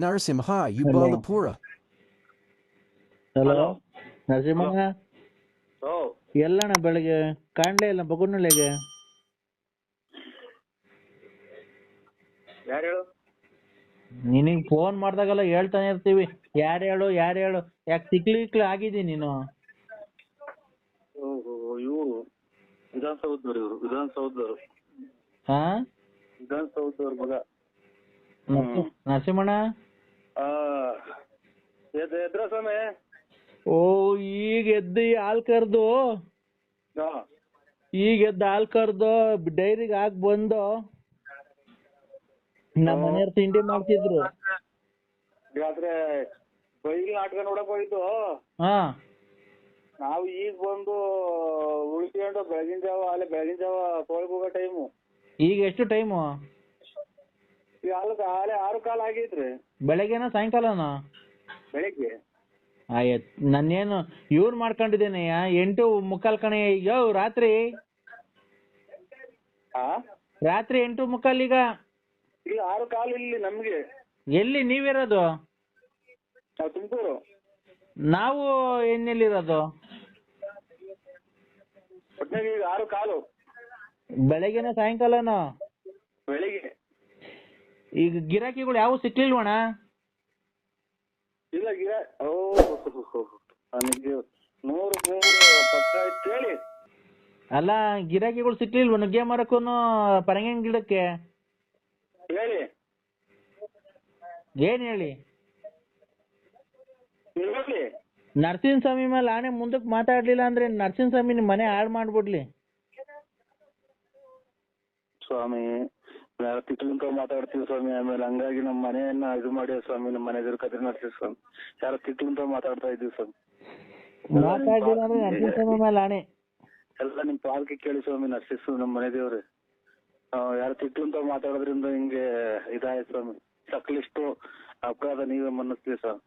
Narasimha, Hello. Ubalapura. Hello ನರಸಿಂಹಣ್ಣ ಓ ಎಲ್ಲಣ್ಣ ಬೆಳಿಗ್ಗೆ? ಕಾಣ್ಲೇ ಇಲ್ಲ ಬಗುನಳ್ಳಿಗೆ ಯಾರು ಹೇಳು? ನಿನಗೆ ಫೋನ್ ಮಾಡ್ದಾಗೆಲ್ಲ ಹೇಳ್ತಾನೆ ಇರ್ತೀವಿ. ಯಾರು ಹೇಳು ಯಾರು ಹೇಳು? ಯಾಕೆ ತಿಕ್ಲಿ ಇಕ್ಲಿ ಆಗಿದಿ ನೀನು? ಓಹೋ ಇವರು ವಿಧಾನಸೌಧದವ್ರು ಇವರು ವಿಧಾನಸೌಧದವ್ರು. ಹಾ? ವಿಧಾನಸೌಧದವ್ರ ಮಗ. ನರಸಿ- ನರಸಿಂಹಣ್ಣ? ಎದ್ರ ಸ್ವಾಮಿ ಓ ಈಗ ಎದ್ದು ಹಾಲ್ ಕರ್ದು? ಹಾ. ಈಗ ಎದ್ದು ಹಾಲ್ ಕರ್ದು ಡೈರಿಗೆ ಹಾಕ್ ಬಂದು ನಮ್ಮ ಮನೆಯವ್ರು ತಿಂಡಿ ಮಾಡ್ತಿದ್ರು. ಆದ್ರೆ ಬೈಲ್ ನಾಟಕ ನೋಡಕ್ ಹೋಗಿದ್ದು? ಹಾ. ನಾವು ಈಗ ಬಂದು ಉಳ್ಕೊಂಡು ಬೆಳಗಿನ ಜಾವ ಅಲ್ಲೇ ಬೆಳಗಿನ ಜಾವ ತೊಳಗ್ ಹೋಗೋ ಟೈಮು ಈಗ ಎಷ್ಟು ಟೈಮು ಆಲೆ ಆರು ಕಾಲ ಆಗಿದ್ರೆ. ಬೆಳಗ್ಗೆನ ಸಾಯಂಕಾಲನಾ? ಬೆಳಿಗ್ಗೆ. ಆಯ್ತ್ ನಾನೇನು ಇವ್ರು ಮಾಡ್ಕೊಂಡಿದ್ದೇನೆ ಎಂಟು ಮುಕ್ಕಾಲ್ ಕಣೆ ಯೋ ರಾತ್ರಿ? ಹಾ ರಾತ್ರಿ ಎಂಟು ಮುಕ್ಕಾಲ್ ಈಗ? ಇಲ್ಲ ಆರು ಕಾಲು ಇಲ್ಲಿ ನಮ್ಗೆ. ಎಲ್ಲಿ ನೀವಿರೋದು? ನಾವು ತುಮಕೂರು. ನಾವು ಎನ್ನೆಲ್ಲಿರೋದು ಒಟ್ನಾಗ ಈಗ ಆರು ಕಾಲು. ಬೆಳಗ್ಗೆನ ಸಾಯಂಕಾಲನ? ಬೆಳಿಗ್ಗೆ. ಈಗ ಗಿರಾಕಿಗಳು ಯಾವ ಸಿಕ್ಲಿಲ್ವಣ ಇಲ್ಲ ಗಿರ ಓ ನನಗೆ ನೂರು ನೂರು ಪಕ್ಕ ಇತ್ತು ಹೇಳಿ. ಅಲ್ಲ ಗಿರಾಕಿಗಳು ಸಿಕ್ಲಿಲ್ವ ನುಗ್ಗೆ ಮರಕ್ಕೂ ಪರಂಗಿನ ಗಿಡಕ್ಕೆ? ಹೇಳಿ. ಏನ್ ಹೇಳಿ? ಹೇಳಿ ನರಸಿಂಹ ಸ್ವಾಮಿ ಮೇಲೆ ಆನೆ ಮುಂದಕ್ಕೆ ಮಾತಾಡ್ಲಿಲ್ಲ ಅಂದ್ರೆ ನರಸಿಂಹ ಸ್ವಾಮಿ ನಿಮ್ ಮನೆ ಹಾಳು ಮಾಡ್ಬಿಡ್ಲಿ. ಸ್ವಾಮಿ ನಾವು ತಿಟ್ಲಿಂತ ಮಾತಾಡ್ತೀವಿ ಸ್ವಾಮಿ ಆಮೇಲೆ ಹಂಗಾಗಿ ನಮ್ಮ ಮನೆಯನ್ನ ಇದು ಮಾಡಿ ಸ್ವಾಮಿ ನಮ್ಮ ಮನೆ ಎದುರು ಕದ್ರಿ ನಡೆಸಿ ಸ್ವಾಮಿ. ಯಾರ ತಿಟ್ಲಿಂತ ಮಾತಾಡ್ತಾ ಇದ್ದೀವಿ ಸ್ವಾಮಿ. ಎಲ್ಲ ನಿಮ್ ಪಾಲ್ಕೆ ಕೇಳಿ ಸ್ವಾಮಿ ನರ್ಸಿಸ್ ನಮ್ಮ ಮನೆ ದೇವ್ರಿ. ಯಾರು ತಿಟ್ಲಿಂತ ಮಾತಾಡೋದ್ರಿಂದ ಹಿಂಗೆ ಇದಾಯ್ತು ಸ್ವಾಮಿ. ಸಕಲಿಷ್ಟು ಅಪರಾಧ ನೀವೇ ಮನ್ನಿಸ್ತೀವಿ ಸ್ವಾಮಿ.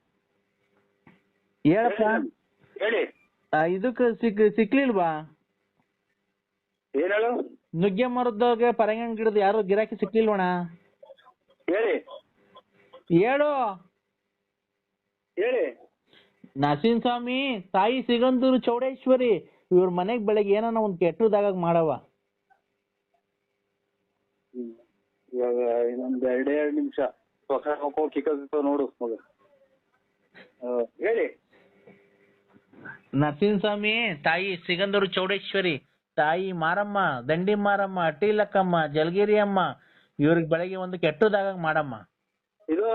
ಹೇಳಪ್ಪ. ಹೇಳಿ ಇದಕ್ಕೆ ಸಿಕ್ ಸಿಕ್ಲಿಲ್ವಾ? ಏನ್ ಹೇಳು? ನುಗ್ಗೆ ಮರದಾಗ ಪರಂಗನ್ ಗಿಡದ ಯಾರು ಗಿರಾಕಿ ಸಿಕ್ಲಿಲ್ವಣ ಹೇಳಿ. ಹೇಳು. ಹೇಳಿ. ನರಸಿಂಹ ಸ್ವಾಮಿ ತಾಯಿ ಸಿಗಂದೂರು ಚೌಡೇಶ್ವರಿ ಇವ್ರ ಮನೆಗ್ ಬೆಳಗ್ಗೆ ಏನಾನ ಒಂದ್ ಕೆಟ್ಟದಾಗ ಮಾಡವ. ಇವಾಗ ಇನ್ನೊಂದ್ ಎರಡೇ ಎರಡು ನಿಮಿಷ. ಕಿಕ್ಕ ನೋಡು ಮಗ. ಹೇಳಿ. ನರಸಿಂಹ ಸ್ವಾಮಿ ತಾಯಿ ಸಿಗಂದೂರು ಚೌಡೇಶ್ವರಿ ತಾಯಿ ಮಾರಮ್ಮ ದಂಡಿ ಮಾರಮ್ಮ ಅಟ್ಟಿಲಕ್ಕಮ್ಮ ಜಲಗಿರಿ ಅಮ್ಮ ಇವ್ರಿಗೆ ಬೆಳಗ್ಗೆ ಒಂದು ಕೆಟ್ಟದಾಗ ಮಾಡಮ್ಮ. ಇದು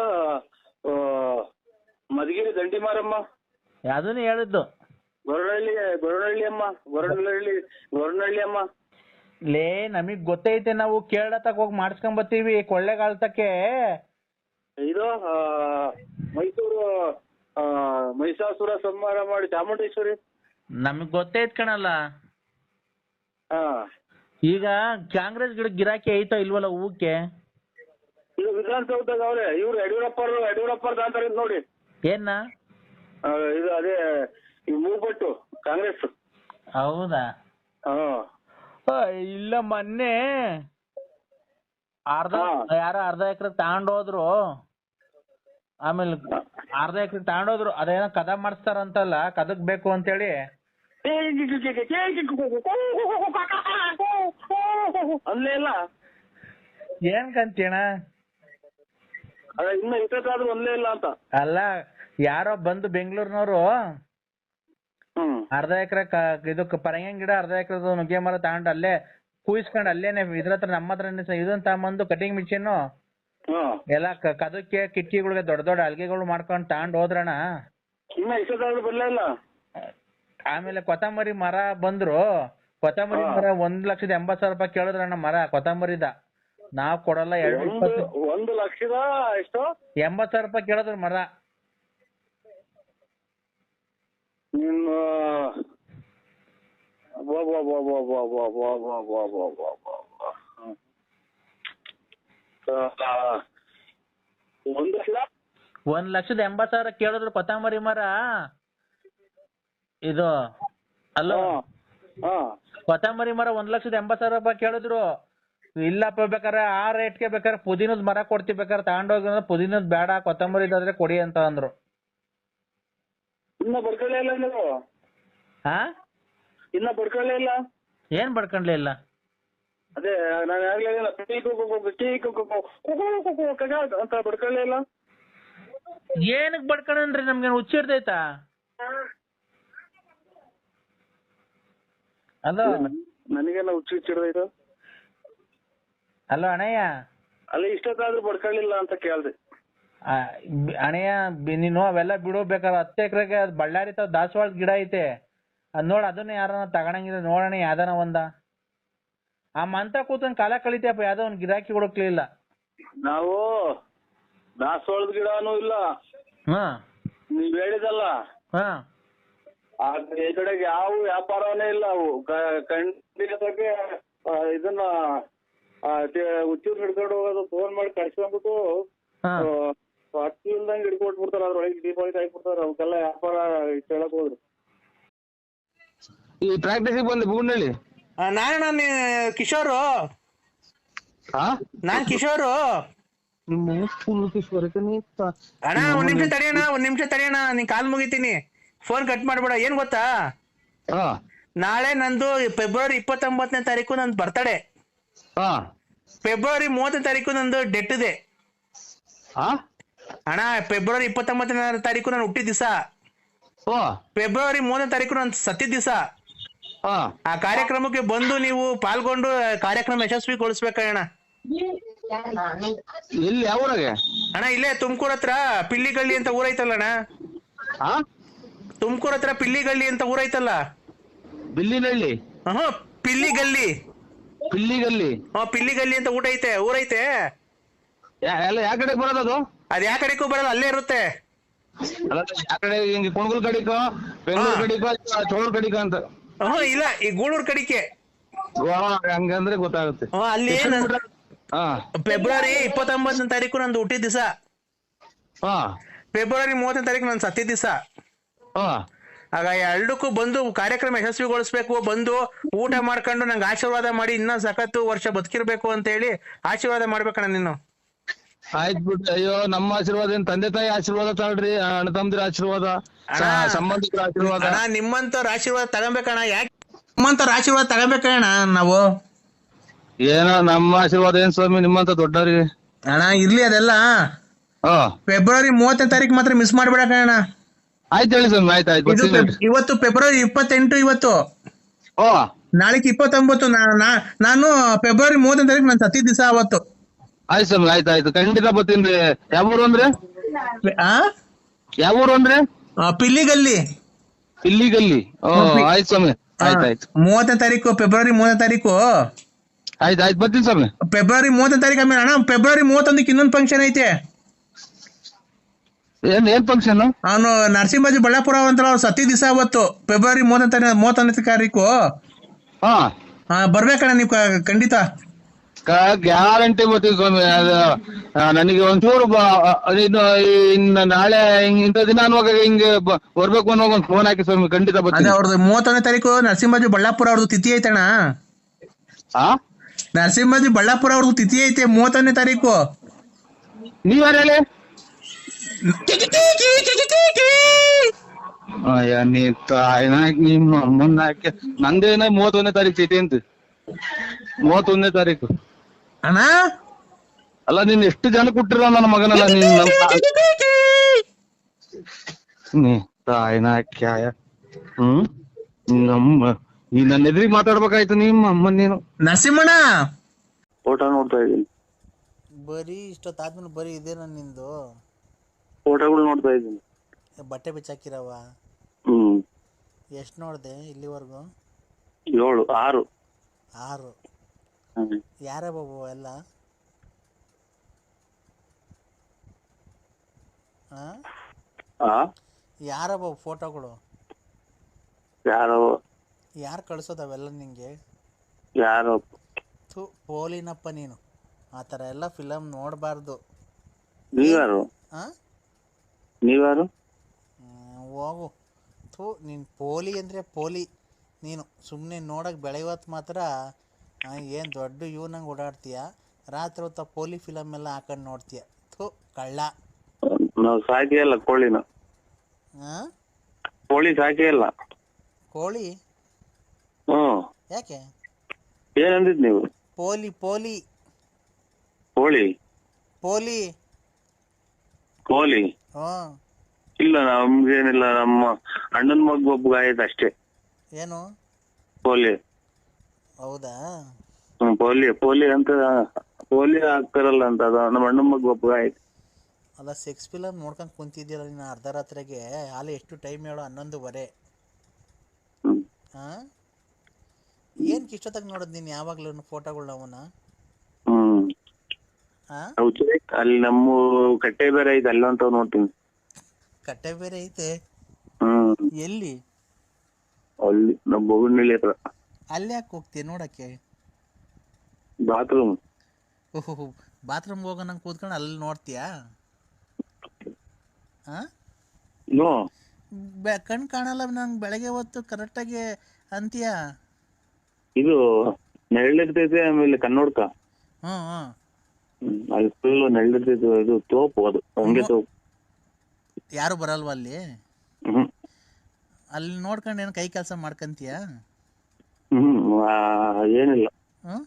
ಮಧುಗಿರಿ ದಂಡಿ ಮಾರಮ್ಮ. ಅದನ್ನ ಹೇಳಿದ್ದು. ಗೊರಳಿ ಗೊರಳಿ ಅಮ್ಮ ಗೊರಳಿ ಗೊರಳಿ ಅಮ್ಮ ಲೇ ನಮಗ್ ಗೊತ್ತೈತೆ ನಾವು ಕೇರಳತಕ್ ಹೋಗಿ ಮಾಡಿಸ್ಕೊಂಡ್ ಬರ್ತೀವಿ ಕೊಳ್ಳೆಗಾಲತಕ್ಕೆ. ಇದು ಆ, ಮೈಸೂರು ಆ, ಮಹಿಷಾಸುರ ಸಂಹಾರ ಮಾಡಿ ಚಾಮುಂಡೇಶ್ವರಿ. ನಮಗ್ ಗೊತ್ತೈತ್ ಕಣಲ್ಲ. ಈಗ ಕಾಂಗ್ರೆಸ್ ಗಿಡ ಗಿರಾಕಿ ಐತೋ ಇಲ್ವಲ್ಲ ಹೂಕ್ಕೆ? ಇದು ವಿಧಾನಸೌಧದಾಗ ಅವ್ರೆ ಇವ್ರು ಯಡಿಯೂರಪ್ಪ ಯಡಿಯೂರಪ್ಪ ಅಂತಾರೆ ನೋಡಿ. ಏನ? ಆ, ಇದು ಅದೇ ಈ ಮೂಗ್ಬಟ್ಟು ಕಾಂಗ್ರೆಸ್. ಹೌದಾ? ಹಾ. ಆ, ಇಲ್ಲ ಮೊನ್ನೆ ಅರ್ಧ ಹಾ. ಯಾರ ಅರ್ಧ ಎಕರೆ ತಗೊಂಡೋದ್ರು. ಆಮೇಲೆ ಅರ್ಧ ಎಕರೆ ತಗೊಂಡೋದ್ರು ಅದೇನೋ ಕದ ಮಾಡಿಸ್ತಾರಂತಲ್ಲ ಕದಕ್ ಬೇಕು ಅಂತೇಳಿ. ಅಲ್ಲೇ ಇಲ್ಲ ಏನ್ ಕಂತೀಣ ಅದ ಇನ್ನ ಇಷ್ಟೊತ್ತಾದ್ರೂ ಒಂದೇ ಇಲ್ಲ ಅಂತ. ಅಲ್ಲ ಯಾರೋ ಬಂದು ಬೆಂಗಳೂರಿನವರು ಅರ್ಧ ಎಕರೆ ಇದು ಪರಂಗಿನ ಗಿಡ ಅರ್ಧ ಎಕರೆ ನುಗ್ಗೆ ಮರ ತಗೊಂಡ್ ಅಲ್ಲೇ ಕೂಯಿಸ್ಕೊಂಡು ಅಲ್ಲೇನೆ ಇದ್ರ ಹತ್ರ ನಮ್ಮ ಹತ್ರ ಇದನ್ ಇದನ್ನ ತಗೊಂಬಂದು ಕಟಿಂಗ್ ಮಿಷಿನ್ ಎಲ್ಲ ಕದಕ್ಕೆ ಕಿಟಕಿಗಳಿಗೆ ದೊಡ್ಡ ದೊಡ್ಡ ಅಲ್ಗೆಗಳು ಮಾಡ್ಕೊಂಡು ತಗೊಂಡ್ ಹೋದ್ರಣ್ಣ ಇನ್ನ ಇಷ್ಟೊತ್ತಾದ್ರೂ ಬರ್ಲೇ ಇಲ್ಲ. ಆಮೇಲೆ ಕೊತ್ತಂಬರಿ ಮರ ಬಂದ್ರು ಕೊತ್ತಂಬರಿ ಮರ ಒಂದ್ ಲಕ್ಷದ ಎಂಬತ್ ಸಾವಿರ ರೂಪಾಯಿ ಕೇಳಿದ್ರಣ್ಣ ಮರ ಕೊತ್ತಂಬರಿದ ನಾವ್ ಕೊಡಲ್ಲ ಎರಡು ಒಂದು ಇಪ್ಪತ್ತು ಒಂದು ಲಕ್ಷದ ಎಷ್ಟು ಎಂಬತ್ ಸಾವಿರ ರೂಪಾಯಿ ಕೇಳಿದ್ರು ಮರ ನಿಮ್ಮ ವಾ ವಾ ವಾ ವಾ ವಾ ವಾ ವಾ ವಾ ವಾ ವಾ ವಾ ವಾ ವಾ. ಹ್ಮ್. ಆ, ಒಂದು ಲಕ್ಷದ ಒಂದ್ ಲಕ್ಷದ ಎಂಬತ್ ಸಾವಿರ ಕೇಳಿದ್ರು ಕೊತ್ತಂಬರಿ ಮರ ಇದು ಅಲ್ಲೋ ಕೊತ್ತಂಬರಿ ಮರ ಒಂದ್ ಲಕ್ಷದ ಎಂಬತ್ ಸಾವಿರ ರೂಪಾಯಿ ಕೇಳಿದ್ರು ಇಲ್ಲಪ್ಪ ಬೇಕಾರೆ ಆ ರೇಟ್ಗೆ ಬೇಕಾದ್ರೆ ಪುದೀನದ ಮರ ಕೊಡ್ತೀವಿ ಬೇಕಾದ್ರೆ ತಗೊಂಡೋಗಿ ಅಂದ್ರೆ ಪುದೀನದ್ ಬೇಡ ಕೊತ್ತಂಬರಿ ಇದಾದ್ರೆ ಕೊಡಿ ಅಂತ ಅಂದ್ರು ಇನ್ನ ಬಡ್ಕೊಳ್ಳೇ ಇಲ್ಲ ನೀವು ಹಾ ಇನ್ನ ಬಡ್ಕೊಳ್ಳೇ ಇಲ್ಲ ಏನ್ ಬಡ್ಕೊಂಡ್ಲೇ ಇಲ್ಲ ಅದೇ ನಾನು ಆಗ್ಲೇ ಹೇಳಿಲ್ಲ, ಟೀ ಟೀ ಕಗ ಅಂತ ಬಡ್ಕೊಳ್ಳೇ ಇಲ್ಲ ಏನಕ್ ಬಡ್ಕೊಂಡ್ರಿ ನಮ್ಗೆ ಹುಚ್ಚಿರ್ತೈತಾ ಅಲೋ. ನನಗೆಲ್ಲ ಹುಚ್ಚು ಹುಚ್ಚಿಡ್ದೈತು ಅಲೋ ಅಣ್ಣಯ್ಯ. ಅಲ್ಲ ಇಷ್ಟೊತ್ತಾದ್ರೂ ಬಡ್ಕೊಳ್ಳಿಲ್ಲ ಅಂತ ಕೇಳ್ದೆ. ಆ, ಬ್- ಅಣ್ಣಯ್ಯ ಬಿ- ನೀನು ಅವೆಲ್ಲ ಬಿಡೋಬೇಕಾದ್ರೆ ಹತ್ತು ಎಕರೆಗೆ ಅದು ಬಳ್ಳಾರಿ ತಾವ್ ದಾಸವಾಳ ಗಿಡ ಐತೆ. ಅದ್ ನೋಡ್ ಅದನ್ನ ಯಾರನ್ನ ತಗೊಂಡಂಗಿದ್ರೆ ನೋಡಣ ಯಾವ್ದಾನ ಒಂದ. ಆ ಮಂತ ಕೂತನ್ ಕಾಲ ಕಳಿತೀಯಪ್ಪ ಯಾವ್ದೋ ಒಂದ್ ಗಿರಾಕಿ ಹುಡುಕ್ಲಿಲ್ಲ. ನಾವು ದಾಸವಾಳದ ಗಿಡನೂ ಇಲ್ಲ. ಹಾ. ನೀವ್ ಹೇಳಿದಲ್ಲ. ಹಾ. ಆ ಈ ಕಡೆಗೆ ಯಾವ ವ್ಯಾಪಾರನೇ ಇಲ್ಲ. ಅವು ಖಂಡಿತವಾಗಿ ಖಂಡಿತಕ್ಕೆ ಇದನ್ನ ಹುಚ್ಚೂರ್ ಹಿಡ್ಕೊಂಡು ಹೋಗೋದು ಫೋನ್ ಮಾಡಿ ಕಳ್ಸ್ಕೊಂಡ್ಬಿಟ್ಟು ಅಕ್ಕಿ ಇಲ್ದಂಗ್ ಇಲ್ದಂಗೆ ಹಿಡ್ಕೊಟ್ಬಿಡ್ತಾರ. ಅದ್ರೊಳಗೆ ದೀಪಾವಳಿ ಹಾಕ್ಬಿಡ್ತಾರ. ಅವಕ್ಕೆಲ್ಲ ವ್ಯಾಪಾರ ಕೇಳಕ್ ಹೋದ್ರು. ಈ ಪ್ರಾಕ್ಟೀಸಿಗೆ ಬಂದೆ ಬುಗುಂಡಳ್ಳಿ ನಾನು ನಾನು ಕಿಶೋರು. ಹಾ ನಾನ್ ಕಿಶೋರು. ಅಣ್ಣ ಒಂದ್ ನಿಮಿಷ ತಡಿಯೋಣ ಒಂದ್ ನಿಮಿಷ ತಡಿಯೋಣ ನೀನ್ ಕಾಲ್ ಮುಗಿತೀನಿ. ಫೋನ್ ಕಟ್ ಮಾಡ್ಬೇಡ ಏನ್ ಗೊತ್ತಾ? ಹಾ. ನಾಳೆ ನಂದು ಫೆಬ್ರವರಿ ಇಪ್ಪತ್ತೊಂಬತ್ತನೇ ತಾರೀಕು ನಂದು ಬರ್ತಡೆ ಹಾ. ಫೆಬ್ರವರಿ ಮೂವತ್ತನೇ ತಾರೀಕು ನಂದು ಡೆಟ್ ಇದೆ. ಹಾ? ಅಣ್ಣ ಫೆಬ್ರವರಿ ಇಪ್ಪತ್ತೊಂಬತ್ತನೇ ತಾರೀಕು ನಾನು ಹುಟ್ಟಿದ ದಿವಸ. ಓ ಫೆಬ್ರವರಿ ಮೂರನೇ ತಾರೀಕು ನಾನು ಸತ್ತಿದ ದಿವಸ. ಹಾ. ಆ ಕಾರ್ಯಕ್ರಮಕ್ಕೆ ಬಂದು ನೀವು ಪಾಲ್ಗೊಂಡು ಕಾರ್ಯಕ್ರಮ ಯಶಸ್ವಿಗೊಳಿಸ್ಬೇಕಣ್ಣ ಎಲ್ಲಿ ಯಾವ ಊರಾಗೆ? ಅಣ್ಣ ಇಲ್ಲೇ ತುಮಕೂರ್ ಹತ್ರ ಪಿಳ್ಳಿಗಳ್ಳಿ ಅಂತ ಊರೈತಲ್ಲ ಅಣ್ಣ. ಹಾ? ತುಮಕೂರ್ ಹತ್ರ ಪಿಳ್ಳಿಗಳ್ಳಿ ಅಂತ ಊರೈತಲ್ಲ ಬಿಲ್ಲಿನಳ್ಳಿ. ಹ ಪಿಳ್ಳಿಗಲ್ಲಿ ಪಿಲ್ಲಿಗಲ್ಲಿ ಹ್ಮ್ ಪಿಳ್ಳಿಗಲ್ಲಿ ಅಂತ ಊಟ ಐತೆ ಊರೈತೆ. ಯಾ- ಎಲ್ಲ ಯಾವ ಕಡೆ ಬರೋದದು ಅದ್? ಯಾ ಕಡೆಗೂ ಬರಲ್ಲ ಅಲ್ಲೇ ಇರುತ್ತೆ. ಅಲ್ಲ ಯಾವ ಕಡೆ ಹಿಂಗೆ ಕುಣಗುಲ್ ಕಡಿಕೋ ಬೆಂಗಳೂರು ಕಡಿಕೋ ಚೋಳೂರ್ ಕಡಿಕೋ ಅಂತ. ಹಾ ಇಲ್ಲ ಈ ಗೂಳೂರ್ ಕಡಿಕೆ ವಾ, ಹಂಗಂದ್ರೆ ಗೊತ್ತಾಗುತ್ತೆ. ಹ ಅಲ್ಲಿ ನನ್- ಹಾ. ಫೆಬ್ರವರಿ ಇಪ್ಪತ್ತೊಂಬತ್ತನೇ ತಾರೀಕು ನಂದು ಹುಟ್ಟಿದ ದಿವಸ. ಹಾ. ಫೆಬ್ರವರಿ ಮೂವತ್ತನೇ ತಾರೀಕು ನಾನು ಸತ್ತಿದ ದಿವಸ. ಹಾ ಆಗ ಎರಡಕ್ಕೂ ಬಂದು ಕಾರ್ಯಕ್ರಮ ಯಶಸ್ವಿಗೊಳಿಸ್ಬೇಕು ಬಂದು ಊಟ ಮಾಡ್ಕೊಂಡು ನಂಗೆ ಆಶೀರ್ವಾದ ಮಾಡಿ ಇನ್ನೂ ಸಖತ್ತು ವರ್ಷ ಬದುಕಿರ್ಬೇಕು ಅಂತ ಹೇಳಿ ಆಶೀರ್ವಾದ ಮಾಡ್ಬೇಕಣ್ಣ ನೀನು. ಆಯ್ತು ಬಿಟ್ಟು ಅಯ್ಯೋ ನಮ್ಮ ಆಶೀರ್ವಾದ ಏನ್ ತಂದೆ ತಾಯಿ ಆಶೀರ್ವಾದ ತಾಳ್ರಿ ಅಣ್ಣ ತಮ್ಮದಿರ ಆಶೀರ್ವಾದ ಅಣ್ಣ. ಸಂಬಂಧಿಕರ ಆಶೀರ್ವಾದ. ಅಣ್ಣ ನಿಮ್ಮಂತವ್ರ ಆಶೀರ್ವಾದ ತಗೊಬೇಕಣ್ಣ ಯಾಕೆ ನಿಮ್ಮಂತವ್ರ ಆಶೀರ್ವಾದ ತಗೊಬೇಕಣ್ಣ ನಾವು? ಏನೋ ನಮ್ಮ ಆಶೀರ್ವಾದ ಏನ್ ಸ್ವಾಮಿ ನಿಮ್ಮಂತ ದೊಡ್ಡವ್ರಿಗೆ? ಅಣ್ಣ ಇರ್ಲಿ ಅದೆಲ್ಲ. ಫೆಬ್ರವರಿ ಮೂವತ್ತನೇ ತಾರೀಕು ಮಾತ್ರ ಮಿಸ್ ಮಾಡ್ಬೇಡಕಣ್ಣ. ಆಯ್ತು ಹೇಳಿ ಸ್ವಾಮಿ ಆಯ್ತು ಆಯ್ತು ಇದು ಬರ್ತೀನಿ ಫೆಬ್- ಇವತ್ತು ಫೆಬ್ರವರಿ ಇಪ್ಪತ್ತೆಂಟು ಇವತ್ತು. ಓ. ನಾಳೆಗೆ ಇಪ್ಪತ್ತೊಂಬತ್ತು ನಾ- ನಾ- ನಾನು ಫೆಬ್ರವರಿ ಮೂವತ್ತನೇ ತಾರೀಕು ನಾನು ಸತಿ ದಿವಸ ಅವತ್ತು. ಆಯ್ತು ಸ್ವಾಮಿ ಆಯ್ತು ಆಯ್ತು. ಖಂಡಿತ ಬರ್ತೀನಿ ಯಾವ ಊರು ಅಂದ್ರೆ? ಆ? ಯಾವ ಊರು ಅಂದ್ರೆ? ಪಿಲ್ಲಿಗಲ್ಲಿ. ಪಿಲ್ಲಿಗಲ್ಲಿ. ಇಲ್ಲಿಗಲ್ಲಿ ಓ ಆಯ್ತು ಸ್ವಾಮಿ. ಆಯ್ತು ಆಯ್ತು. ಮೂವತ್ತನೇ ತಾರೀಕು ಫೆಬ್ರವರಿ ಮೂವತ್ತನೇ ತಾರೀಕು. ಆಯ್ತು ಆಯ್ತು ಬರ್ತೀನಿ ಸ್ವಾಮಿ. ಫೆಬ್ರವರಿ ಮೂವತ್ತನೇ ತಾರೀಕು ಆಮೇಲೆ ಅಣ್ಣ ಫೆಬ್ರವರಿ ಮೂವತ್ತೊಂದಕ್ಕೆ ಇನ್ನೊಂದು ಫಂಕ್ಷನ್ ಐತೆ. ಏನ್ ಏನ್ ಫಂಕ್ಷನ್ ಅವನು ನರಸಿಂಹಾಜಿ ಬಳ್ಳಾಪುರ ಅಂತ ಸತಿ ದಿವಸ ಅವತ್ತು ಫೆಬ್ರವರಿ ಮೂವತ್ತನೇ ಮೂವತ್ತನೇ ಮೂವತ್ತೊಂದನೇ ತಾರೀಕು. ಹಾ. ಹಾ ಬರ್ಬೇಕಣ್ಣ ನೀವು ಕ- ಖಂಡಿತ. ಗ್ಯಾರಂಟಿ ಬರ್ತೀವಿ ಸ್ವಾಮಿ ಅದು ಆ, ನನಗೆ ಒಂಚೂರು ಬ- ಆ, ಇನ್ನು ಇನ್ನು ನಾಳೆ ಹಿಂಗ್ ಇಂಥ ದಿನ ಅನ್ನುವಾಗ ಹಿಂಗೆ ಬ- ಬರ್ಬೇಕು ಅನ್ನೋ ಒಂದು ಫೋನ್ ಹಾಕಿ ಸ್ವಾಮಿ ಖಂಡಿತ ಅದೇ ಬರ್ತೀನಿ ಅವ್ರದ್ದು ಮೂವತ್ತೊಂದನೇ ತಾರೀಕು ನರಸಿಂಹಾಜಿ ಬಳ್ಳಾಪುರ ಅವ್ರದ್ದು ತಿಥಿ ಐತಣ್ಣ. ಹಾ ನರಸಿಂಹಾಜಿ ಬಳ್ಳಾಪುರ ಅವ್ರದ್ದು ತಿಥಿ ಐತೆ ಮೂವತ್ತೊಂದನೇ ತಾರೀಕು. ನೀವ್ಯಾರು ಹೇಳಿ? ಅಯ್ಯ ನೀ ತಾಯಿನ ನಿಮ್ಮ ಅಮ್ಮನ್ನ ಹಾಕಿ ನಂದೇನ ಮೂವತ್ತೊಂದನೇ ತಾರೀಕು ಚೀಟಿ ಅಂತ. ಮೂವತ್ತೊಂದನೇ ತಾರೀಕು. ಅಣ್ಣ? ಅಲ್ಲ ನೀನ್ ಎಷ್ಟು ಜನ ಕೊಟ್ಟಿರೋ ನನ್ನ ಮಗನಲ್ಲ ನೀನ್ ನಮ್ ನೀ ತಾಯಿನ ಕ್ಯಾಯ ಹ್ಮ್? ನಮ್ಮ ನೀ ನನ್ನ ಎದುರಿಗೆ ಮಾತಾಡ್ಬೇಕಾಯ್ತು ನಿಮ್ಮ ಅಮ್ಮ ನೀನು. ನರಸಿಂಹಣ್ಣ? ಫೋಟೋ ನೋಡ್ತಾ ಇದ್ದೀನಿ ಬರೀ ಇಷ್ಟೊತ್ತಾದ್ಮೇಲೆ ಬರೀ ಇದೇನ ನಿಂದು? ಫೋಟೋಗಳು ನೋಡ್ತಾ ಇದ್ದೀನಿ. ಬಟ್ಟೆ ಬಿಚ್ಚಾಕಿರವ ಹ್ಮ್. ಎಷ್ಟು ನೋಡಿದೆ ಇಲ್ಲಿವರೆಗೂ? ಏಳು ಆರು. ಆರು. ಹ್ಮ್. ಯಾರ ಬಾಬು ಎಲ್ಲ? ಆ? ಆ? ಯಾರ ಬಾಬು ಫೋಟೋಗಳು? ಯಾರು. ಯಾರು ಕಳಿಸೋದವೆಲ್ಲ ನಿಂಗೆ? ಯಾರೋ. ಥು ಪೋಲಿನಪ್ಪ ನೀನು. ಆ ಥರ ಎಲ್ಲ ಫಿಲಮ್ ನೋಡಬಾರ್ದು. ನೀವ್ಯಾರು? ಹಾಂ ನೀವ್ಯಾರು ಹೋಗು. ಥೂ ನೀನು ಪೋಲಿ ಅಂದರೆ ಪೋಲಿ. ನೀನು ಸುಮ್ಮನೆ ನೋಡೋಕೆ ಬೆಳೆಯೋತ್ತು ಮಾತ್ರ. ಏನು ದೊಡ್ಡ ಇವನಂಗೆ ಓಡಾಡ್ತೀಯ? ರಾತ್ರಿ ಹೊತ್ತ ಪೋಲಿ ಫಿಲಮ್ ಎಲ್ಲ ಹಾಕೊಂಡು ನೋಡ್ತೀಯ? ಥೂ ಕಳ್ಳ. ನಾವು ಸಾಕೇ ಇಲ್ಲ ಕೋಳಿನ. ಹಾಂ ಕೋಳಿ ಸಾಕೇ ಇಲ್ಲ. ಕೋಳಿ? ಹ್ಮ್ ಯಾಕೆ? ಏನಂದಿದ್ ನೀವು? ಪೋಲಿ ಪೋಲಿ. ಕೋಳಿ? ಪೋಲಿ. ಕೋಳಿ ಹ್ಞೂ ಇಲ್ಲ ನಮ್ಗೇನಿಲ್ಲ ನಮ್ಮ ಅಣ್ಣನ ಮಗ ಒಬ್ಬ ಗಾಯದ ಅಷ್ಟೇ. ಏನು? ಪೋಲಿ ಹೌದಾ? ಹ್ಮ್ ಪೋಲಿ ಪೋಲಿ ಅಂತ ಪೋಲಿ ಹಾಕ್ತಾರಲ್ಲ ಅಂತ ಅದು ನಮ್ಮ ಅಣ್ಣನ ಮಗ ಒಬ್ಬ ಗಾಯದ. ಅಲ್ಲ ಸೆಕ್ಸ್ ಫಿಲಮ್ ನೋಡ್ಕೊಂಡು ಕುಂತಿದ್ದೀರ ನೀನು ಅರ್ಧ ರಾತ್ರಿಗೆ ಅಲ್ಲಿ ಎಷ್ಟು ಟೈಮ್ ಹೇಳೋ ಹನ್ನೊಂದುವರೆ. ಹ್ಮ್. ಹಾಂ? ಏನಕ್ಕೆ ಇಷ್ಟೊತ್ತಾಗ ನೋಡೋದು ನೀನು ಯಾವಾಗಲೂ ಫೋಟೋಗಳ್ ಅವನ್ನ? ಹ್ಮ್ ಹಾಂ ಹೌದು ಅಲ್ಲಿ ನಮ್ಮ ಕಟ್ಟೆ ಬೇರೆ ಐತೆ ಅಲ್ಲಂತ ನೋಡ್ತೀನಿ ಕಟ್ಟೆ ಬೇರೆ ಐತೆ? ಎಲ್ಲಿ? ಅಲ್ಲಿ ನಮ್ಮ ಬೊಗನಳ್ಳಿ ಹತ್ರ. ಅಲ್ಲಿ ಯಾಕೆ ಹೋಗ್ತೀಯ ನೋಡಕ್ಕೆ? ಬಾತ್ರೂಮ್ ಓಹೋ ಬಾತ್ರೂಮ್ ಹೋಗೋಣ ಕೂತ್ಕೊಂಡು ಅಲ್ಲಿ ನೋಡ್ತೀಯಾ? ಹಾಂ ನೋ ಬೆ ಕಣ್ಣು ಕಾಣಲ್ಲ ನಂಗೆ ಬೆಳಗ್ಗೆ ಹೊತ್ತು ಕರೆಕ್ಟಾಗಿ ಅಂತೀಯ? ಇದು ನೆರಳಿರ್ತೈತೆ ಆಮೇಲೆ ಕನ್ನೋಡ್ಕ ಹ್ಞೂ ಹ್ಞೂ ಹ್ಮ್ ಅಲ್ಲಿ ಫುಲ್ ನೆರಳಿರ್ತೈತೆ ಇದು ತೋಪು ಅದು ಹಂಗೆ ತೋಪು. ಯಾರು ಬರಲ್ವಾ ಅಲ್ಲಿ? ಹ್ಮ್. ಅಲ್ಲಿ ನೋಡ್ಕೊಂಡು ಏನು ಕೈ ಕೆಲಸ ಮಾಡ್ಕಂತೀಯ? ಹ್ಮ್ ಆ, ಏನಿಲ್ಲ. ಹ್ಞೂ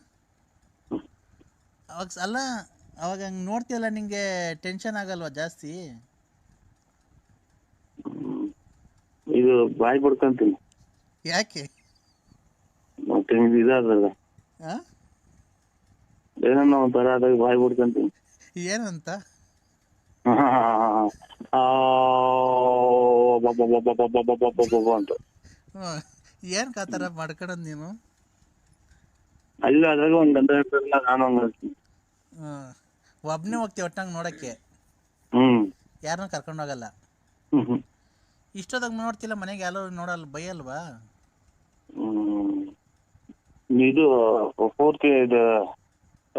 ಅವಾಗ ಸ- ಅಲ್ಲ ಅವಾಗ ಹಂಗೆ ನೋಡ್ತೀಯಲ್ಲ ನಿಂಗೆ ಟೆನ್ಷನ್ ಆಗಲ್ವಾ ಜಾಸ್ತಿ? ಹ್ಮ್. ಇದು ಬಾಯಿ ಬಿಡ್ಕೊಂತೀನಿ. ಯಾಕೆ? ಮತ್ತೆ ಇದು ಇದಾದ್ರಲ್ಲ. ಹಾಂ ಏನೋ ಬರ ಅದಾಗ ಬಾಯ್ ಬಿಡ್ತಂತ ಏನಂತ? ಅಂತ ಅಂತ ಏನ್ ಕಾತರ ಮಾಡ್ಕೊಳದ್ ನೀನು ಅಲ್ಲ ಅದ್ರಾಗ ಒಂದ್ ಗಂಧ ಇರ್ತದಲ್ಲ ನಾನು ಹ್ಮ್. ಒಬ್ನೇ ಹೋಗ್ತೀವಿ ಒಟ್ಟಂಗ್ ನೋಡಕ್ಕೆ? ಹ್ಮ್. ಯಾರನ್ನೂ ಕರ್ಕೊಂಡು ಹೋಗಲ್ಲ? ಹ್ಮ್ ಇಷ್ಟೊದಾಗ ನೋಡ್ತಿಲ್ಲ ಮನೆಗೆ ಯಾರು ನೋಡಲ್ಲ ಬೈಯಲ್ವಾ? ಇದು ಫೋರ್ತ್ ಇದು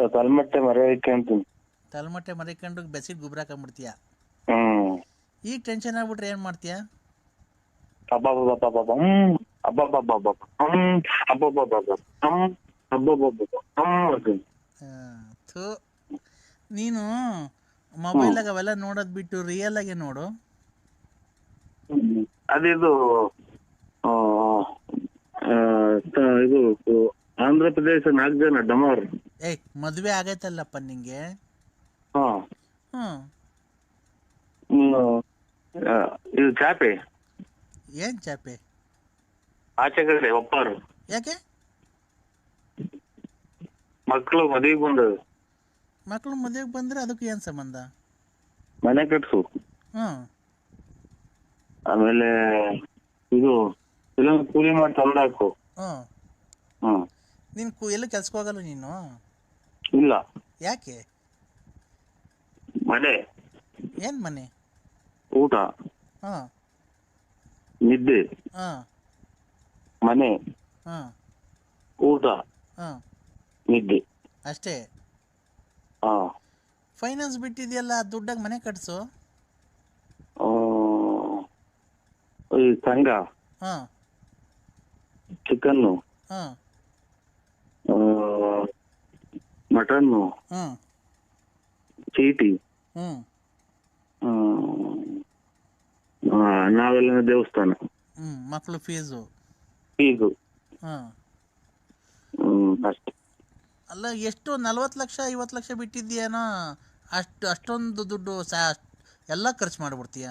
ತಲೆಮಟ್ಟೆ ಮರೆ ಅಂತೀನಿ ತಲೆಮಟ್ಟೆ ಮರಿಕೊಂಡು ಬೆಸಿಟ್ ಗುಬ್ರ ಹಾಕೊಂಡ್ಬಿಡ್ತೀಯ? ಹ್ಮ್. ಈಗ ಟೆನ್ಷನ್ ಆಗ್ಬಿಟ್ರೆ ಏನು ಮಾಡ್ತೀಯ? ಅಬ್ಬಬ್ಬಬ್ಬಬ್ಬಬ್ಬ ಹ್ಮ್. ಅಬ್ಬಬ್ಬಬ್ಬಬ್ಬ ಹ್ಮ್. ಅಬ್ಬಬ್ಬಬ್ಬಬ್ಬ ಹ್ಮ್. ಅಬ್ಬಬ್ಬಬ್ಬಬ್ಬ ಹ್ಮ್. ಅಂತೀನಿ ಥೂ. ನೀನು ಮೊಬೈಲ್ ಅವೆಲ್ಲ ನೋಡೋದು ಬಿಟ್ಟು ರಿಯಲ್ ಆಗಿ ನೋಡು. ಅದಿದು ಆ, ಆ, ಇದು ಆಂಧ್ರ ಪ್ರದೇಶ ನಾಲ್ಕು ಜನ ಡಮೋರ್. ಏಯ್ ಮದ್ವೆ ಆಗೈತಲ್ಲಪ್ಪ ನಿಂಗೆ? ಹಾ. ಹ್ಮ್. ಹ್ಮ್. ಆ, ಇದು ಚಾಪೆ. ಏನ್ ಚಾಪೆ? ಆಚೆ ಕಡೆ ಒಪ್ಪಾರು. ಯಾಕೆ? ಮಕ್ಕಳು ಮದುವೆಗೆ ಬಂದವು ಮಕ್ಕಳು ಮದುವೆಗೆ ಬಂದ್ರೆ ಅದಕ್ಕೆ ಏನ್ ಸಂಬಂಧ? ಮನೆ ಕಟ್ಸು. ಹ್ಮ್. ಆಮೇಲೆ ಇದು ಇಲ್ಲ ಕೂಲಿ ಮಾಡಿ ತಂದಾಕು ಹ್ಮ್. ಹ್ಮ್. ನೀನು ಕು ಎಲ್ಲೂ ಕೆಲ್ಸಕ್ಕೆ ಹೋಗಲ್ಲ ನೀನು? ಇಲ್ಲ. ಯಾಕೆ? ಮನೆ. ಏನು ಮನೆ? ಊಟ. ಹಾಂ. ನಿದ್ದೆ. ಹಾ. ಮನೆ. ಹಾ. ಊಟ. ಹಾಂ. ನಿದ್ದೆ. ಅಷ್ಟೇ? ಹಾ. ಫೈನಾನ್ಸ್ ಬಿಟ್ಟಿದೆಯಲ್ಲ ದುಡ್ಡಾಗಿ ಮನೆ ಕಟ್ಸು. ಆ, ಈ ಸಂಘ. ಹಾಂ. ಚಿಕನ್ನು ಹಾಂ. ಮಟನ್ನು ಹ್ಮ್ ಚೀಟಿ. ಆ, ನಾವೆಲ್ಲ ದೇವಸ್ಥಾನ. ಹ್ಞೂ ಮಕ್ಕಳು ಫೀಸು. ಫೀಸು. ಹಾಂ ಅಷ್ಟೇ. ಅಲ್ಲ ಎಷ್ಟು ನಲ್ವತ್ತು ಲಕ್ಷ ಐವತ್ತು ಲಕ್ಷ ಬಿಟ್ಟಿದ್ಯೇನೋ ಅಷ್ಟು ಅಷ್ಟೊಂದು ದುಡ್ಡು ಸಾ ಎಲ್ಲ ಖರ್ಚು ಮಾಡಿಬಿಡ್ತೀಯ.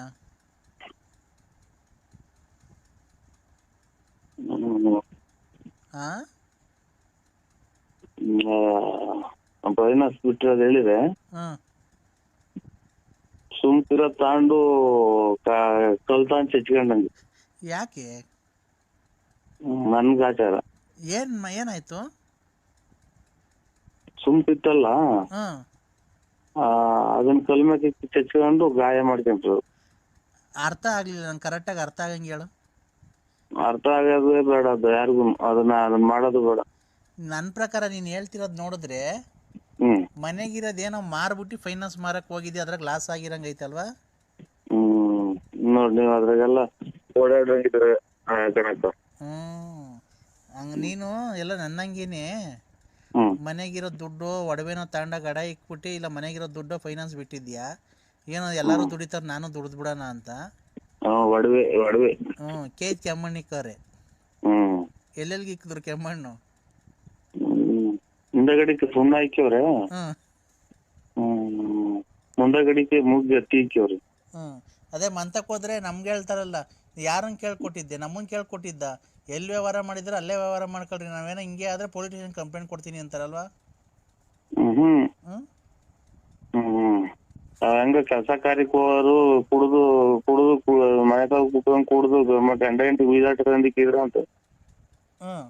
ಹಾಂ ಫೈನಾನ್ಸ್ ಬಿಟ್ರೆ ಅದು ಹೇಳಿದ್ರೆ ಹಾಂ. ಸುಮ್ಕಿರ ತಾಂಡು ಕಲ್ತಾನ್ ಚಚ್ಕೊಂಡಂಗೆ. ಯಾಕೆ? ನನ್ಗ ಆಚಾರ. ಏನ್ ಏನಾಯ್ತು? ಸುಮ್ಕಿತ್ತಲ್ಲ? ಅದನ್ನ ಕಲ್ಮೇಲೆ ಚಚ್ಕೊಂಡು ಗಾಯ ಮಾಡ್ಕೊಂಡ್ರು. ಅರ್ಥ ಆಗಲಿಲ್ಲ ನಂಗೆ ಕರೆಕ್ಟಾಗಿ ಅರ್ಥ ಆಗಂಗೆ ಹೇಳು. ಅರ್ಥ ಆಗೋದೇ ಬೇಡ ಅದು ಯಾರಿಗೂ ಅದನ್ನ ಅದನ್ನ ಮಾಡೋದು ಬೇಡ. ನನ್ನ ಪ್ರಕಾರ ನೀನು ಹೇಳ್ತಿರೋದು ನೋಡಿದ್ರೆ ಹ್ಮ್. ಮನೆಗಿರೋದೇನೋ ಮಾರ್ಬಿಟ್ಟು ಫೈನಾನ್ಸ್ ಮಾರಕ್ ಹೋಗಿದ್ಯಾ? ಅದ್ರಾಗ ಲಾಸ್ ಆಗಿರಂಗ ಐತಲ್ವಾ ಹ್ಮ್. ನೋಡ್ ನೀವ್ ಅದ್ರಾಗೆಲ್ಲ ಓಡಾಡಿದ್ರೆ ಕಣಕ್ಕ ಹ್ಞೂ ಹಂಗೆ ನೀನು ಎಲ್ಲ ನನ್ನಂಗೇನೆ ಹ್ಮ್. ಮನೆಗಿರೋ ದುಡ್ಡು ಒಡವೆನೋ ತಾಂಡ ಗಡ ಇಕ್ಬಿಟ್ಟು ಇಲ್ಲ ಮನೆಗಿರೋ ದುಡ್ಡು ಫೈನಾನ್ಸ್ ಬಿಟ್ಟಿದ್ಯಾ? ಏನೋ ಎಲ್ಲಾರು ದುಡಿತಾರ ನಾನು ದುಡ್ದು ಬಿಡೋಣ ಅಂತ. ಒಡವೆ ಒಡವೆ. ಹ್ಞೂ ಕೆ ಕೆಮ್ಮಣ್ಣು ಇಕ್ಕವ್ರೆ ಹ್ಮ್. ಎಲ್ಲೆಲ್ಗೆ ಇಕ್ಕಿದ್ರು ಕೆಮ್ಮಣ್ಣು? ಹ್ಮ್ ಹಿಂದಗಡಿಕೆ ಸುಣ್ಣ ಹಾಕ್ಯವ್ರೆ ಹ್ಮ್ ಮುಂದಗಡಿಕೆ ಮೂಗ್ ಎತ್ತಿ ಹಾಕ್ಯವ್ರಿ ಹ್ಮ್. ಅದೇ ಮಂತಕ್ ಹೋದ್ರೆ ನಮ್ಗೆ ಹೇಳ್ತಾರಲ್ಲ ಯಾರನ್ನ ಕೇಳ್ಕೊಟ್ಟಿದ್ದೆ? ನಮ್ಮನ್ನ ಕೇಳ್ಕೊಟ್ಟಿದ್ದ? ಎಲ್ಲಿ ವ್ಯವಹಾರ ಮಾಡಿದ್ರೆ ಅಲ್ಲೇ ವ್ಯವಹಾರ ಮಾಡ್ಕೊಳ್ರಿ ನಾವೇನೋ ಹಿಂಗೆ ಆದ್ರೆ ಪೊಲಿಟಿಷಿಯನ್ ಕಂಪ್ಲೇಂಟ್ ಕೊಡ್ತೀನಿ ಅಂತಾರಲ್ವಾ? ಹ್ಮ್ ಹ್ಮ್. ಹ್ಮ್. ಹಂಗ ಕೆಲಸ ಕಾರ್ಯಕ್ಕೆ ಹೋಗೋರು ಕುಡ್ದು ಕುಡ್ದು ಕು- ಮನೆತಾಗ ಕುತ್ಕೊಂಡ್ ಕುಡ್ದು ಗಂಡ ಹೆಂಡತಿ ತಂದಿಕ್ಕಿದ್ರ ಅಂತ ಹ್ಮ್.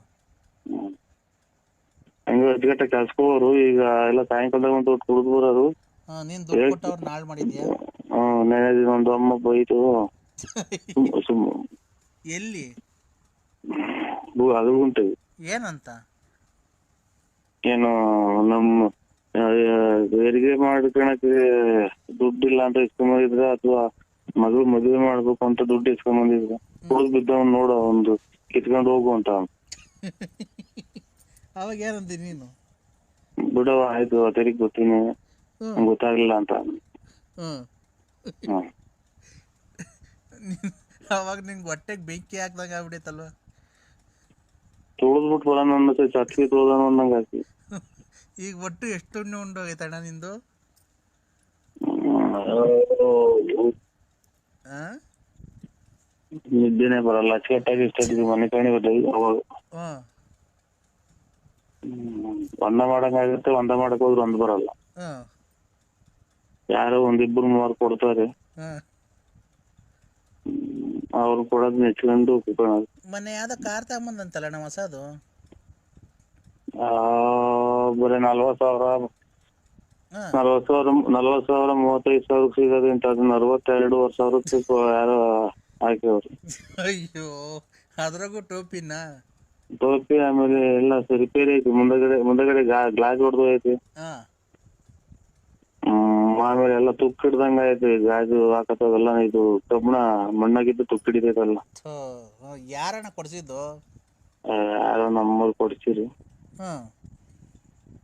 ಹಂಗ ಅಜ್ಜಗಟ್ಟ ಕೆಲ್ಸಕ್ಕೆ ಈಗ ಎಲ್ಲ ಸಾಯಂಕಾಲದಾಗ ಒಂದು ಕುಡಿದು ಬರೋರು. ಹಾಂ ನೀನು ದುಡ್ಡು ಕೊಟ್ಟವ್ರು ನಾಳೆ ಮಾಡಿದ್ಯಾ? ಹ್ಮ್ ನೆನೆ ದಿನ ಒಂದು ಅಮ್ಮ ಬೈತು. ಸುಮ್ ಸುಮ್ ಎಲ್ಲಿ ಅದು ಉಂಟು. ಏನಂತ? ಏನು ನಮ್ಮ ಆ, ಹೆರಿಗೆ ಮಾಡ್ಕೊಳಕ್ಕೆ ದುಡ್ಡಿಲ್ಲ ಅಂತ ಇಸ್ಕೊಂಬಂದಿದ್ರ ಅಥವಾ ಮಗಳು ಮದುವೆ ಮಾಡ್ಬೇಕು ಅಂತ ದುಡ್ಡು ಇಸ್ಕೊಂಬಂದಿದ್ರ. ಕುಡಿದ್ ಬಿದ್ದವನ್ ನೋಡ ಒಂದು ಕಿತ್ಕೊಂಡ್ ಹೋಗು ಅಂತ. ಅವಾಗ ಏನಂತಿ ನೀನು? ಬಿಡವ ಆಯ್ತು ತೆರಿಗೆ ಗೊತ್ತೀನಿ. ಗೊತ್ತಾಗ್ಲಿಲ್ಲ ಅಂತ. ಹ್ಮ್. ಅವಾಗ ನಿಂಗೆ ಹೊಟ್ಟೆಗೆ ಬೆಂಕಿ ಹಾಕ್ದಂಗೆ ಆಗ್ಬಿಡೈತಲ್ವ? ತುಳಿದ್ಬಿಟ್ಟು ಬರೋಣ ಅನ್ನತ್ತೆ ಚಟ್ಲಿ ತುಳ್ದಾನ ಅನ್ನಂಗ್ ಆಕಿ ಈಗ ಒಟ್ಟು ಎಷ್ಟು ಉಂಡೋಗೈತೆ ಅಣ್ಣ ನಿಂದು? ಆ? ನಿದ್ದೆನೆ ಬರಲ್ಲ. ಅಚ್ಚುಕಟ್ಟಾಗಿ ಇಷ್ಟ ಮನೆ ಕಾಣಿ ಬರ್ತೀವಿ ಅವಾಗ. ಹ್ಮ್. ಒಂದ ಮಾಡಂಗಾಗುತ್ತೆ ಒಂದ ಮಾಡಕ್ ಹೋದ್ರೆ ಒಂದ್ ಬರಲ್ಲ. ಯಾರೋ ಒಂದಿಬ್ರು ಮೂವರು ಕೊಡ್ತಾರೆ. ಅವ್ರು ಕೊಡೋದ್ ನೆಚ್ಕೊಂಡು ಕುತ್ಕೊಳ್ಳೋದು. ಮೊನ್ನೆ ಯಾವ್ದೋ ಕಾರ್ ತಗೊಂಬಂದಂತಲ್ಲಣ್ಣ ಹೊಸದು? ಆ, ಬರೀ ನಲ್ವತ್ ಸಾವಿರ. ಹಾಂ. ನಲ್ವತ್ ಸಾವಿರ ನಲ್ವತ್ ಸಾವಿರ ಮೂವತ್ತೈದು ಸಾವಿರ ಸಿಗೋದು ಅಂತ ಅದನ್ನ ಅರವತ್ತೆರಡುವರೆ ಸಾವಿರಕ್ಕೆ ಯಾರೋ ಹಾಕಿವ್ರು ಅಯ್ಯೋ ಅದ್ರಾಗೂ ಟೋಪಿನ? ಟೋಪಿ ಆಮೇಲೆ ಎಲ್ಲ ರಿಪೇರಿ ಐತಿ. ಮುಂದಗಡೆ ಮುಂದಗಡೆ ಗ್ಲಾಸ್ ಹೊಡೆದು ಐತಿ ಹಾಂ. ಆಮೇಲೆ ಎಲ್ಲ ತುಕ್ಕು ಹಿಡ್ದಂಗ ಐತಿ ಗಾಜು ಹಾಕತ್ತದೆಲ್ಲ ಇದು ಕಬ್ಬಣ ಮಣ್ಣಾಗಿದ್ದು ತುಕ್ಕು ಹಿಡಿತೈತಲ್ಲ ಥೋ ಕೊಡ್ಸಿದ್ದು? ಯಾರೋ ನಮ್ಮೂರ್ ಕೊಡ್ಸಿರಿ. ಹಾಂ.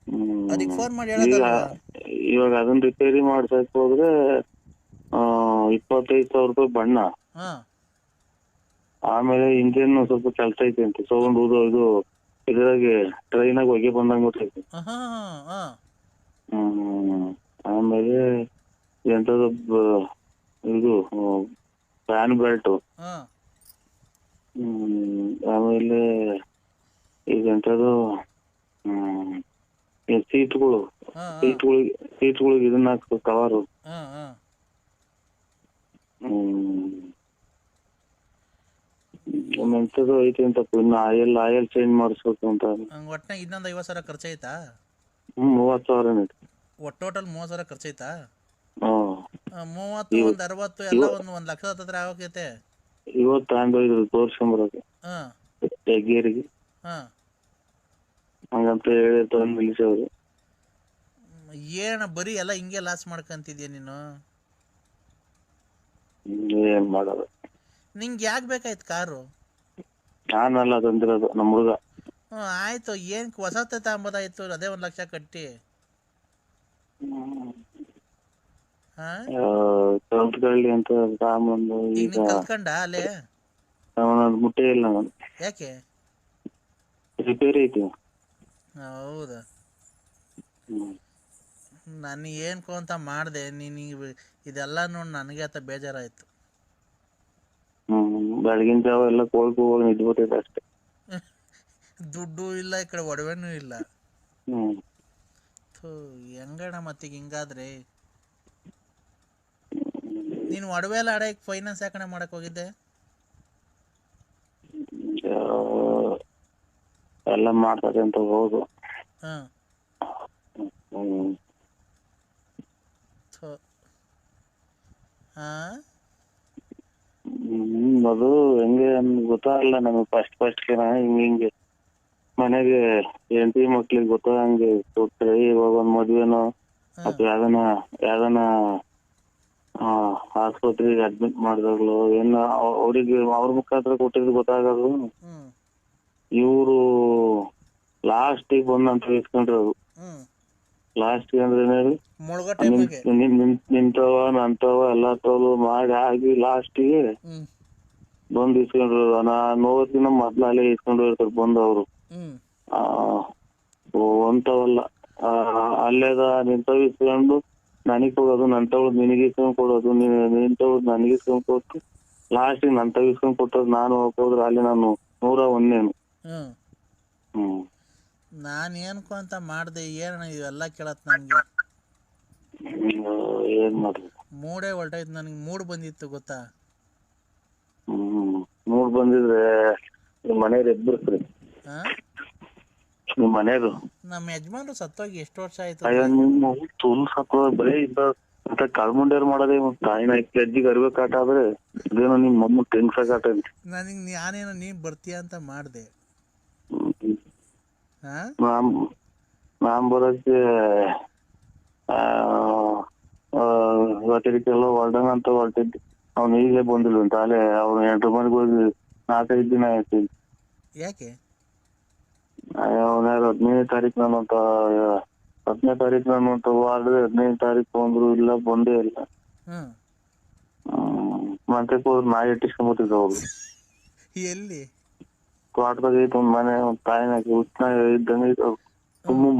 ಹ್ಮ್. ಅದಕ್ಕೆ ಫೋನ್ ಮಾಡಿ ಈಗ ಹೇಳೋದಲ್ವಾ ಇವಾಗ ಅದನ್ನ ರಿಪೇರಿ ಮಾಡ್ಸಕ್ ಹೋದ್ರೆ ಆ ಇಪ್ಪತ್ತೈದು ಸಾವಿರ ರೂಪಾಯಿ ಬಣ್ಣ. ಹಾಂ. ಆಮೇಲೆ ಇಂಜಿನ್ ಸ್ವಲ್ಪ ಕೆಲಸ ಐತೆ ಅಂತ. ತಗೊಂಡು ಹೋದ ಇದು ಇದ್ರಾಗೆ ಟ್ರೈನಾಗ ಹೊಗೆ ಬಂದಂಗ ಗೊತ್ತೈತಿ ಹಾಂ ಹಾಂ ಹಾಂ. ಹ್ಮ್. ಆಮೇಲೆ ಎಂತದ ಇದು ಫ್ಯಾನ್ ಬೆಲ್ಟ್ ಹಾಂ. ಹ್ಮ್. ಆಮೇಲೆ ಈಗ ಎಂತದು ಹ್ಮ್ ಸೀಟ್ಗಳು ಹಾಂ ಸೀಟ್ಗಳಿಗೆ ಸೀಟ್ಗಳಿಗೆ ಇದನ್ನ ಹಾಕ್ಬೇಕು ಕವರು ಹಾಂ. ಹ್ಮ್. ಎಂತದು ಐತಿ ಅಂತಪ್ಪ ಇನ್ನು ಆಯಲ್ ಆಯಲ್ ಚೇಂಜ್ ಮಾಡಿಸ್ಬೇಕು ಅಂತ. ಹಂಗೆ ಒಟ್ಟಿನಾಗ ಇನ್ನೊಂದು ಐವತ್ತು ಸಾವಿರ ಖರ್ಚಾಯ್ತಾ? ಹ್ಮ್ ಮೂವತ್ ಸಾವಿರ ಒಟ್ಟು ಟೋಟಲ್ ಮೂವತ್ತು ಸಾವಿರ ಖರ್ಚಾಯ್ತಾ? ಹ್ಮ್ ಆ, ಮೂವತ್ತು ಒಂದು ಅರವತ್ತು ಎಲ್ಲ ಒಂದು ಒಂದು ಲಕ್ಷದ ಹತ್ರ ಆಗೋಕೈತೆ ಇವತ್ತು ತಗೊಂಡೋಗಿದ್ರು ತೋರ್ಸ್ಕೊಂಬರಕ್ಕೆ ಹಾಂ. ಹೆಗ್ಗೇರಿಗೆ. ಹಾಂ. ಹಂಗಂತ ಹೇಳಿ ತಂದು ನಿಲ್ಸವ್ರು ಏನಣ್ಣ ಬರೀ ಎಲ್ಲ ಹಿಂಗೆ ಲಾಸ್ ಮಾಡ್ಕೊಂತಿದ್ಯಾ ನೀನು? ಏನ್ ಮಾಡೋದು. ನಿಂಗೆ ಯಾಕೆ ಬೇಕಾಯ್ತು ಕಾರು? ನಾನಲ್ಲ ತಂದಿರೋದು ನಮ್ಮ ಹುಡುಗ. ಹ್ಮ್ ಆಯಿತು ಏನು ಹೊಸತೆ ತಗೊಂಬೋದಾಯ್ತು ಅದೇ ಒಂದ್ ಲಕ್ಷ ಕಟ್ಟಿ. ಹಾಂ? ಕಲ್ತ್ಕೊಳ್ಳಿ ಅಂತ ತಗೊಂಬಂದು ಈಗ ಈಗ ನೀನು ಕಲ್ತ್ಕೊಂಡ ಅಲ್ಲೇ? ಅವನದು ಮುಟ್ಟೇ ಇಲ್ಲ ನಾನು. ಯಾಕೆ? ರಿಪೇರಿ ಐತಿ. ಹೌದಾ? ಹ್ಮ್. ನಾನು ಏನ್ಕೋ ಅಂತ ಮಾಡಿದೆ ನೀನು ಇದೆಲ್ಲ ನೋಡಿ ನನಗೆ ಆತ ಬೇಜಾರಾಯಿತು. ಬೆಳಗಿನ ಜಾವ ಎಲ್ಲ ಕೋಲ್ ಹೋಗಿ ನಿದ್ಬಿಟ್ಟೈತೆ ಅಷ್ಟೇ. ದುಡ್ಡು ಇಲ್ಲ ಈ ಕಡೆ ಒಡವೆನೂ ಇಲ್ಲ. ಹ್ಮ್. ಥೂ ಹೆಂಗಣ್ಣ ಮತ್ತೀಗ ಹಿಂಗಾದ್ರೆ? ನೀನು ಒಡವೆ ಎಲ್ಲ ಅಡ ಫೈನಾನ್ಸ್ ಯಾಕಣ್ಣ ಮಾಡಕ್ ಹೋಗಿದ್ದೆ? ಆ, ಎಲ್ಲ ಮಾಡ್ತಾರೆ ಅಂತ ಹೌದು ಹ್ಮ್ ಹ್ಮ್. ಹ್ಮ್ ಹಾಂ ಅದು ಹೆಂಗೆ ಗೊತ್ತಾಗಲ್ಲ ನಮಗೆ ಫಸ್ಟ್ ಫಸ್ಟ್ ಹಿಂಗ ಹಿಂಗೆ ಮನೆಗೆ ಹೆಂಡತಿ ಮಕ್ಳಿಗೆ ಗೊತ್ತಾಗಂಗೆ ಕೊಟ್ರೆ ಇವಾಗ ಒಂದ್ ಮದ್ವೆನೋ ಅಥವಾ ಯಾವ್ದನ ಯಾವ್ದನ ಆಸ್ಪತ್ರೆಗೆ ಅಡ್ಮಿಟ್ ಮಾಡಿದಾಗ್ಲು ಏನ ಅವ್- ಅವ್ರಿಗೆ ಅವ್ರ ಮುಖಾಂತರ ಕೊಟ್ಟಿದ್ದು ಗೊತ್ತಾಗೋದು. ಇವರು ಲಾಸ್ಟಿಗೆ ಬಂದಂತ ಇಸ್ಕೊಂಡ್ರು ಅದು ಲಾಸ್ಟಿಗೆ ಅಂದ್ರೆ ಏನೇಳಿ ನಿಂತವ ನಂತವ ಎಲ್ಲಾ ತೋಲು ಮಾಡಿ ಆಗಿ ಲಾಸ್ಟಿಗೆ ಬಂದ್ ಇಸ್ಕೊಂಡ್ರು ನಾ ದಿನ ಮೊದ್ಲ ಅಲ್ಲೇ ಇಸ್ಕೊಂಡು ಇರ್ತಾರೆ ಬಂದು ಅವರು. ಹ್ಮ್. ಅಂತವಲ್ಲ. ಅಲ್ಲೇದ ನಿಂತವ್ ಇಸ್ಕೊಂಡು ನನಗ್ ಕೊಡೋದು ನನ್ ನಿನಗ್ ನಿನಗೆ ಇಸ್ಕೊಂಡ್ ಕೊಡೋದು ನೀನ್ ನಿನ್ ನನಗೆ ಇಸ್ಕೊಂಡ್ ಕೊಟ್ಟು ಲಾಸ್ಟ್ ನನ್ ತಗ ಇಸ್ಕೊಂಡ್ ಕೊಟ್ಟದ್ ನಾನು ಹೋಗೋದ್ರ ಅಲ್ಲಿ ನಾನು ನೂರ ಒಂದೇನು. ಹ್ಮ್. ಹ್ಮ್. ನಾನು ಅಂತ ಮಾಡ್ದೆ ಏನ ಇವೆಲ್ಲ ಕೇಳತ್ ನನಗೆ. ಏನ್ ಮಾಡ್ರಿ ಮೂಡೇ ಹೊರಟೈತ್ ನನಗೆ ಮೂಡ್ ಬಂದಿತ್ತು ಗೊತ್ತಾ? ಬಂದಿದ್ರೆ ನಿಮ್ ಮನೆಯವ್ರು ಎಬ್ಬರ್ಸ್ರಿ ಹಾ? ನಿಮ್ ಮನೆಯವ್ರು. ನಮ್ಮ ಯಜಮಾನ್ರು ಸತ್ತೋಗಿ ಎಷ್ಟು ವರ್ಷ ಆಯ್ತು ಅಯ್ಯೋ ನಿಮ್ಮ ತುಲ್ ಸಾಕು ಬರೀ ಇದ್ದ ಅಂತ ಕಳ್ಮುಂಡೇರ್ ಮಾಡೋದೇ ಒಂದ್ ತಾಯಿನ ಅಜ್ಜಿಗೆ ಅರಿವೆ ಕಾಟ ಆದ್ರೆ ಇದೇನೋ ನಿಮ್ ಮಮ್ಮ ಟೆನ್ಸ್ ಕಾಟ ಅಂತ. ನನಗೆ ನಾನೇನೋ ನೀನು ಬರ್ತೀಯ ಅಂತ ಮಾಡಿದೆ. ಹಾ? ನಾನ್ ನಾನ್ ಬರೋಕ್ಕೆ ಇವತ್ತಿಗೆಲ್ಲ ಹೊರಡೋಣ ಅಂತ ಹೊರಟಿದ್ದೆ. ಅವ್ನು ಈಗಲೇ ಬಂದಿಲ್ಲ ಅಂತ. ಅಲ್ಲೇ ಅವ್ನು ಎಂಟು ಮನೆಗೆ ಹೋಗಿ ನಾಲ್ಕೈದು ದಿನ ಆಯ್ತು ಯಾಕೆ? ಅವನ ಹದಿನೈದು ತಾರೀಕು ನಾನು ಅಂತ ಹತ್ತನೇ ತಾರೀಕು ನಾನು ಅಂತ ಹದಿನೈದು ತಾರೀಕು ಬಂದ್ರು ಇಲ್ಲ ಬಂದೇ ಇಲ್ಲ. ಹ್ಮ್ ಹ್ಮ್. ಮತ್ತೆ ನಾಯಿ ಇಟ್ಟಿಸ್ಕೊಂಡ್ಬಿಟ್ಟಿದ್ದ ಅವ್ರು. ಎಲ್ಲಿ? ತೋಟದಾಗ ಐತೆ ಒಂದ್ ಮನೆ ಒಂದ್ ತಾಯಿನ ಹುಟ್ಟಿನ ಇದ್ದಂಗೆ ಐತೆ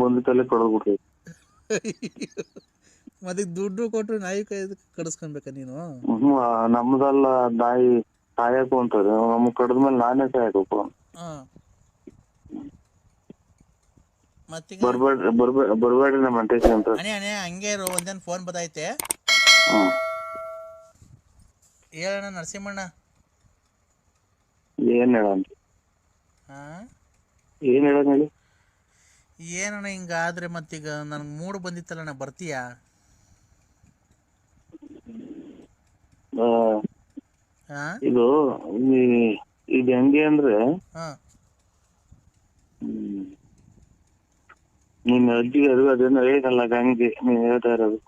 ಬಂದ ತಲೆ ಕಡ್ದ್ಬಿಟ್ಟೈತೆ ಮತ್ತೆ ದುಡ್ಡು ಕೊಟ್ಟು ನಾಯಿ ಕೈ ಕಡಿಸ್ಕೊಬೇಕಾ ನೀನು? ಹ್ಮ್ ನಮ್ದಲ್ಲ ನಾಯಿ ಸಾಯಕು ಅಂತಾರೆ. ನಮ್ ಕಡ್ದ್ಮೇಲೆ ನಾನೇ ಸಾಯಬೇಕು. ಮತ್ತೀಗ? ಬರ್ಬೇಡ್ರಿ ಬರ್ಬೇಡ ಬರ್ಬೇಡ್ರಿ ನಮ್ಮ ಅಂಟೇಸಿ ಅಂತ. ಅಣೆ ಅಣೆ ಹಂಗೆ ಇರು ಒಂದೇನು ಫೋನ್ ಬದೈತೆ. ಹ್ಮ್ ಹೇಳಣ್ಣ ನರಸಿಂಹಣ್ಣ. ಏನ್ ಹೇಳಂತ ಹಾ? ಏನ್ ಹೇಳಂಗ ಹೇಳಿ? ಏನಣ್ಣ ಹಿಂಗಾದ್ರೆ ಮತ್ತೀಗ ನನಗೆ ಮೂಡ್ ಬಂದಿತ್ತಲ್ಲಣ್ಣ ಬರ್ತೀಯಾ? ಆ, ಹಾ ಇದು ಈ- ಇದು ಹೆಂಗೆ ಅಂದ್ರೆ ಹಾ. ಹ್ಮ್, ನಿನ್ನ ಅಜ್ಜಿಗೆ ಅದು ಅದೇನೋ ಹೇಳಿದಲ್ಲ ಗಂಗೆ ನೀನ್ ಹೇಳ್ತಾ ಇರೋದು.